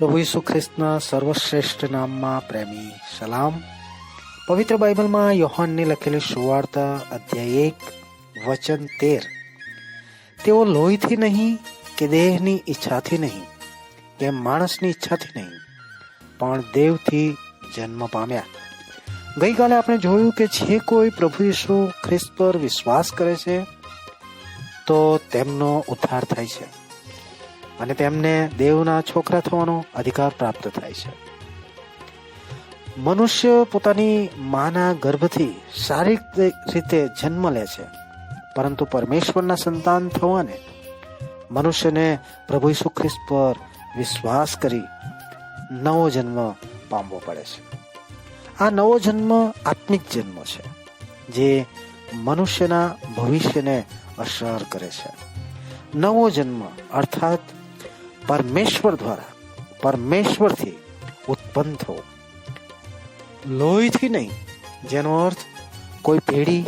પ્રભુ ઈસુ ખ્રિસ્તના સર્વશ્રેષ્ઠ નામમાં પ્રેમી સલામ. પવિત્ર બાઇબલમાં યોહાનને લખેલી સુવાર્તા અધ્યાય એક, વચન તેર. તેઓ લોહીથી નહીં કે દેહની ઈચ્છાથી નહીં, કે માણસની ઈચ્છાથી નહીં, પણ દેવથી જન્મ પામ્યા. ગઈકાલે આપણે જોયું કે જે કોઈ પ્રભુ ઈસુ ખ્રિસ્ત પર વિશ્વાસ કરે છે, તો તેમનો ઉદ્ધાર થાય છે. અને તેમને દેવના છોકરા થવાનો અધિકાર પ્રાપ્ત થાય છે. મનુષ્ય પોતાની માના ગર્ભથી શારીરિક રીતે જન્મ લે છે, પરંતુ પરમેશ્વરના સંતાન થવાને મનુષ્યને પ્રભુ ઈસુ પર વિશ્વાસ કરી નવો જન્મ પામવો પડે છે. આ નવો જન્મ આત્મિક જન્મ છે, જે મનુષ્યના ભવિષ્યને અસર કરે છે. નવો જન્મ અર્થાત પરમેશ્વર દ્વારા, પરમેશ્વરથી ઉત્પન્ન થવો. લોહીથી નહીં, જેનો અર્થ કોઈ પેઢી,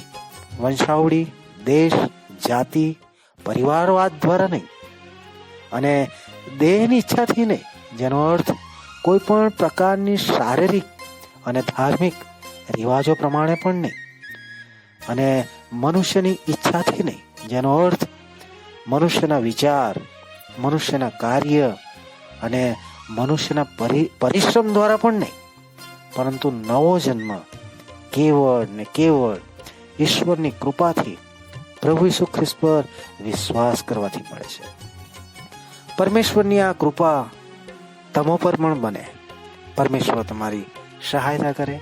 વંશાવળી, દેશ, જાતિ, પરિવારવાદ દ્વારા નહીં. અને દેહની ઈચ્છાથી નહીં, જેનો અર્થ કોઈ પણ પ્રકારની શારીરિક અને ધાર્મિક રિવાજો પ્રમાણે પણ નહીં. અને મનુષ્યની ઈચ્છાથી નહીં, જેનો અર્થ મનુષ્યના વિચાર મનુષ્યના કાર્ય અને મનુષ્યના પરિ, પરિશ્રમ દ્વારા પણ નહીં. પરંતુ નવો જન્મ કેવળ ને કેવળ ઈશ્વરની કૃપાથી પ્રભુ ઈસુ ખ્રિસ્ત પર વિશ્વાસ કરવાથી મળે છે. પરમેશ્વરની આ કૃપા તમો પર પણ બને. પરમેશ્વર તમારી સહાયતા કરે.